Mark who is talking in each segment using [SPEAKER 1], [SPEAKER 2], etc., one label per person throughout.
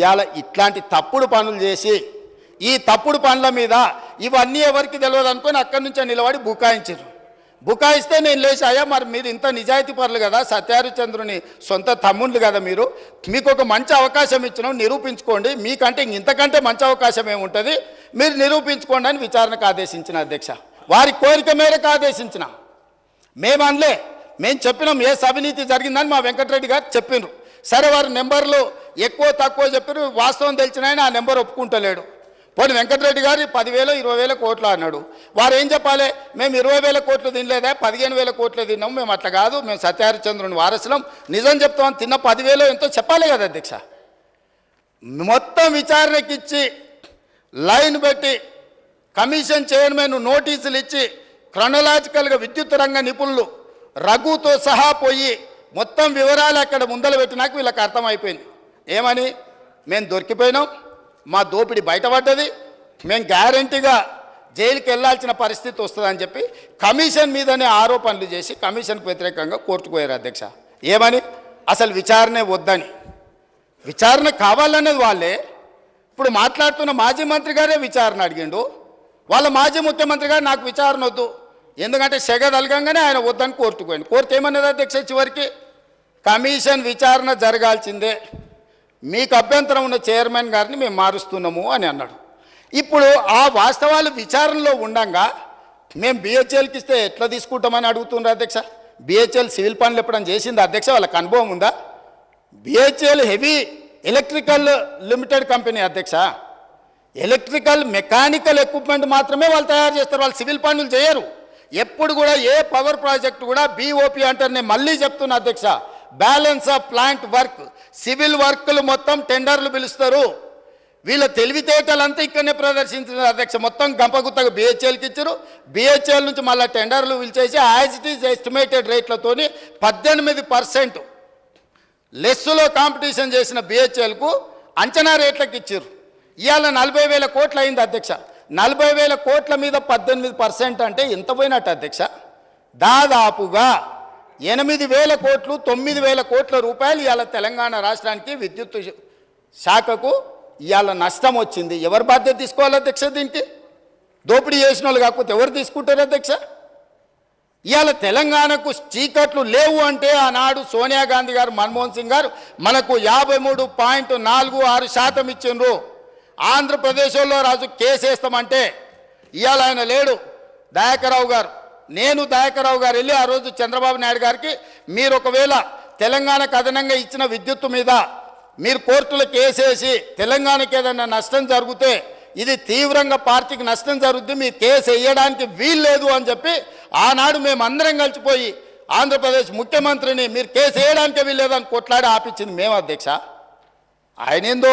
[SPEAKER 1] ఇవాళ ఇట్లాంటి తప్పుడు పనులు చేసి ఈ తప్పుడు పనుల మీద ఇవన్నీ ఎవరికి తెలియదు అనుకొని అక్కడి నుంచే నిలబడి బుకాయించారు. బుకాయిస్తే నేను లేచి అయ్యా మరి మీరు ఇంత నిజాయితీ పరులు కదా సత్యారుచంద్రుని సొంత తమ్ముళ్ళు కదా మీరు మీకు ఒక మంచి అవకాశం ఇచ్చినాం నిరూపించుకోండి మీకంటే ఇంతకంటే మంచి అవకాశం ఏముంటుంది మీరు నిరూపించుకోండి అని విచారణకు ఆదేశించిన అధ్యక్ష. వారి కోరిక మేరకు ఆదేశించిన. మేమనలే మేము చెప్పినాం ఏ అవినీతి జరిగిందని మా వెంకటరెడ్డి గారు చెప్పినారు సరే వారి నెంబర్లు ఎక్కువ తక్కువ చెప్పారు వాస్తవం తెలిసిన ఆయన ఆ నెంబర్ ఒప్పుకుంటలేడు. పోనీ వెంకటరెడ్డి గారు పదివేలు ఇరవై వేల కోట్లు అన్నాడు. వారు ఏం చెప్పాలి? మేము ఇరవై వేల కోట్లు తినలేదా? పదిహేను వేల కోట్లు తిన్నాము మేము అట్లా కాదు. మేము సత్యహరిచంద్రుని వారసులం. నిజం చెప్తాం. తిన్న పదివేలు ఎంతో చెప్పాలి కదా అధ్యక్ష. మొత్తం విచారణకిచ్చి లైన్ పెట్టి కమిషన్ చైర్మన్ నోటీసులు ఇచ్చి క్రొనలాజికల్గా విద్యుత్ రంగ నిపుణులు రఘుతో సహా పోయి మొత్తం వివరాలు అక్కడ ముందలు పెట్టినాక వీళ్ళకి అర్థమైపోయింది. ఏమని? మేము దొరికిపోయినాం మా దోపిడి బయటపడ్డది మేము గ్యారంటీగా జైలుకి వెళ్ళాల్సిన పరిస్థితి వస్తుందని చెప్పి కమిషన్ మీదనే ఆరోపణలు చేసి కమిషన్కు వ్యతిరేకంగా కోర్టుకు పోయారు అధ్యక్ష. ఏమని? అసలు విచారణే వద్దని. విచారణ కావాలన్నది వాళ్ళే. ఇప్పుడు మాట్లాడుతున్న మాజీ మంత్రి గారే విచారణ అడిగిండు. వాళ్ళ మాజీ ముఖ్యమంత్రి గారు నాకు విచారణ వద్దు. ఎందుకంటే సెగ తలగంగానే ఆయన వద్దని కోర్టుకు పోయింది కోర్టు ఏమన్నది అధ్యక్ష చివరికి? కమిషన్ విచారణ జరగాల్సిందే. మీకు అభ్యంతరం ఉన్న చైర్మన్ గారిని మేము మారుస్తున్నాము అని అన్నాడు. ఇప్పుడు ఆ వాస్తవాలు విచారణలో ఉండగా మేము బిహెచ్ఎల్కి ఇస్తే ఎట్లా తీసుకుంటామని అడుగుతున్నారు అధ్యక్ష? బిహెచ్ఎల్ సివిల్ పనులు ఎప్పుడైనా చేసింది? అధ్యక్ష వాళ్ళకి అనుభవం ఉందా? BHEL heavy electrical limited company అధ్యక్ష. ఎలక్ట్రికల్ మెకానికల్ ఎక్విప్మెంట్ మాత్రమే వాళ్ళు తయారు చేస్తారు. వాళ్ళు సివిల్ పనులు చేయరు. ఎప్పుడు కూడా ఏ పవర్ ప్రాజెక్ట్ కూడా బీఓపి అంటారు. నేను మళ్ళీ చెప్తున్నా అధ్యక్ష. Balance of plant work civil వర్క్లు మొత్తం టెండర్లు పిలుస్తారు. వీళ్ళ తెలివితేటలంతా ఇక్కడనే ప్రదర్శించిన అధ్యక్ష. మొత్తం గంపగుత్తగా బిహెచ్ఎల్కి ఇచ్చారు. బిహెచ్ఎల్ నుంచి మళ్ళీ టెండర్లు పిలిచేసి యాజ్ ఇట్ ఈజ్ ఎస్టిమేటెడ్ రేట్లతోని పద్దెనిమిది పర్సెంట్ లెస్సులో కాంపిటీషన్ చేసిన బిహెచ్ఎల్కు అంచనా రేట్లకు ఇచ్చారు. ఇవాళ నలభై వేల కోట్లు అయింది అధ్యక్ష. నలభై వేల కోట్ల మీద పద్దెనిమిది పర్సెంట్ అంటే ఎంత పోయినట్టు అధ్యక్ష? దాదాపుగా ఎనిమిది వేల కోట్లు తొమ్మిది వేల కోట్ల రూపాయలు ఇవాళ తెలంగాణ రాష్ట్రానికి విద్యుత్ శాఖకు ఇవాళ నష్టం వచ్చింది. ఎవరు బాధ్యత తీసుకోవాలి అధ్యక్ష దీనికి? దోపిడీ చేసిన వాళ్ళు కాకపోతే ఎవరు తీసుకుంటారు అధ్యక్ష? ఇవాళ తెలంగాణకు చీకట్లు లేవు అంటే ఆనాడు సోనియా గాంధీ గారు మన్మోహన్ సింగ్ గారు మనకు యాభై మూడు పాయింట్ నాలుగు ఆరు శాతం ఇచ్చిండ్రు. ఆంధ్రప్రదేశ్లో రాజు కేసు వేస్తామంటే ఇవాళ ఆయన లేడు. దయాకరావు గారు. నేను దయాకరావు గారు వెళ్ళి ఆ రోజు చంద్రబాబు నాయుడు గారికి మీరు ఒకవేళ తెలంగాణ కథనంగా ఇచ్చిన విద్యుత్తు మీద మీరు కోర్టులో కేసేసి తెలంగాణకి ఏదైనా నష్టం జరిగితే ఇది తీవ్రంగా పార్టీకి నష్టం జరుగుద్ది మీ కేసు వేయడానికి వీల్లేదు అని చెప్పి ఆనాడు మేము అందరం కలిసిపోయి ఆంధ్రప్రదేశ్ ముఖ్యమంత్రిని మీరు కేసు వేయడానికే వీల్లేదు అని కొట్లాడి ఆపించింది మేము అధ్యక్ష. ఆయన ఏందో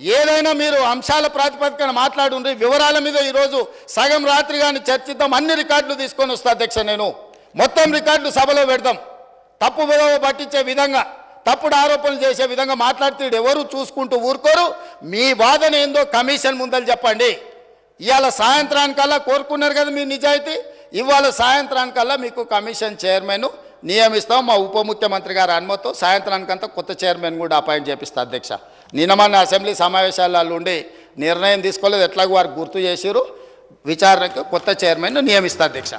[SPEAKER 1] ఏదైనా మీరు అంశాల ప్రాతిపదికన మాట్లాడుండ్రి వివరాల మీద ఈరోజు సగం రాత్రి కానీ చర్చిద్దాం అన్ని రికార్డులు తీసుకొని వస్తా అధ్యక్ష నేను. మొత్తం రికార్డులు సభలో పెడదాం. తప్పు విలువ పట్టించే విధంగా తప్పుడు ఆరోపణలు చేసే విధంగా మాట్లాడితే ఎవరు చూసుకుంటూ ఊరుకోరు. మీ వాదన ఏందో కమిషన్ ముందలు చెప్పండి. ఇవాళ సాయంత్రానికల్లా కోరుకున్నారు కదా మీ నిజాయితీ? ఇవాళ సాయంత్రానికల్లా మీకు కమిషన్ చైర్మన్ నియమిస్తాం. మా ఉప ముఖ్యమంత్రి గారి అనుమతితో సాయంత్రానికంతా కొత్త చైర్మన్ కూడా అపాయింట్ చేపిస్తా అధ్యక్ష. నిన్న మన అసెంబ్లీ సమావేశాలలో ఉండి నిర్ణయం తీసుకోలేదు. ఎట్లాగో వారు గుర్తు చేసిరు విచారణకు కొత్త చైర్మన్ను నియమిస్తా అధ్యక్ష